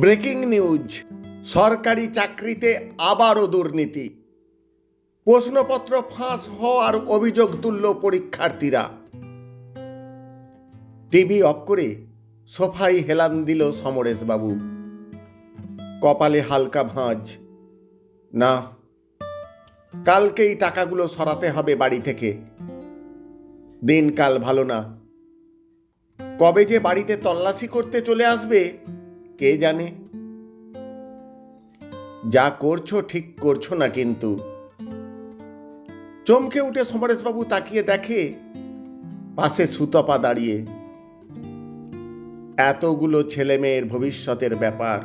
Breaking news, সরকারি চাকরিতে আবারও দুর্নীতি। প্রশ্নপত্র ফাঁস হওয়ার অভিযোগ তুলল পরীক্ষার্থীরা। টিভি অফ করে সোফাই হেলান দিল সমরেশবাবু। কপালে হালকা ভাঁজ। না, কালকেই টাকাগুলো সরাতে হবে বাড়ি থেকে। দিনকাল ভালো না। কবে যে বাড়িতে তল্লাশি করতে চলে আসবে কে জানে? যা করছ, ঠিক করছ না কিন্তু। চমকে উঠে সমরেশবাবু তাকিয়ে দেখে, পাশে সুতপা দাঁড়িয়ে। এতগুলো ছেলে মেয়ের ভবিষ্যতের ব্যাপার।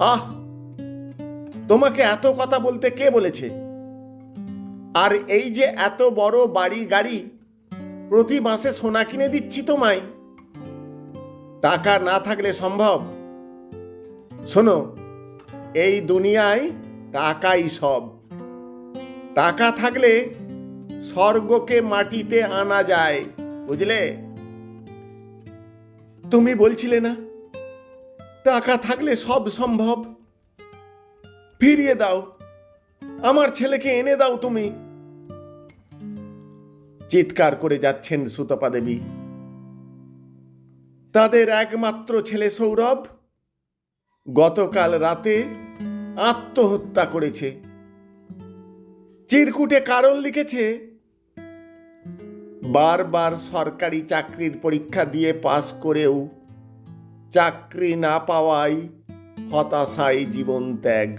আহ! তোমাকে এত কথা বলতে কে বলেছে? আর এই যে এত বড় বাড়ি গাড়ি প্রতি মাসে সোনা কিনে দিচ্ছি তোমায়। টাকা না থাকলে সম্ভব? শোনো, এই দুনিয়ায় টাকাই সব। টাকা থাকলে স্বর্গকে মাটিতে আনা যায়, বুঝলে? তুমি বলছিলে না, টাকা থাকলে সব সম্ভব। ফিরিয়ে দাও, আমার ছেলেকে এনে দাও তুমি। চিৎকার করে যাচ্ছেন সুতপা দেবী। তাদের একমাত্র ছেলে সৌরভ গতকাল রাতে আত্মহত্যা করেছে। চিরকুটে কারণ লিখেছে, বারবার সরকারি চাকরির পরীক্ষা দিয়ে পাশ করেও চাকরি না পাওয়ায় হতাশায় জীবন ত্যাগ।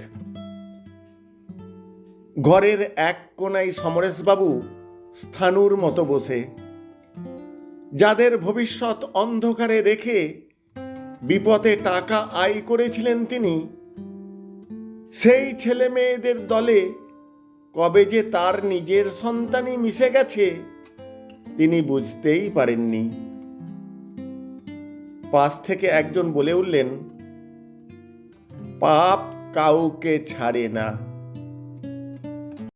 ঘরের এক কোনায় সমরেশবাবু স্থানুর মতো বসে। যাদের ভবিষ্যৎ অন্ধকারে রেখে বিপদে টাকা আয় করেছিলেন তিনি, সেই ছেলে মেয়েদের দলে কবে যে তার নিজের সন্তানই মিশে গেছে, তিনি বুঝতেই পারেননি। পাশ থেকে একজন বলে উঠলেন, পাপ কাউকে ছাড়ে না।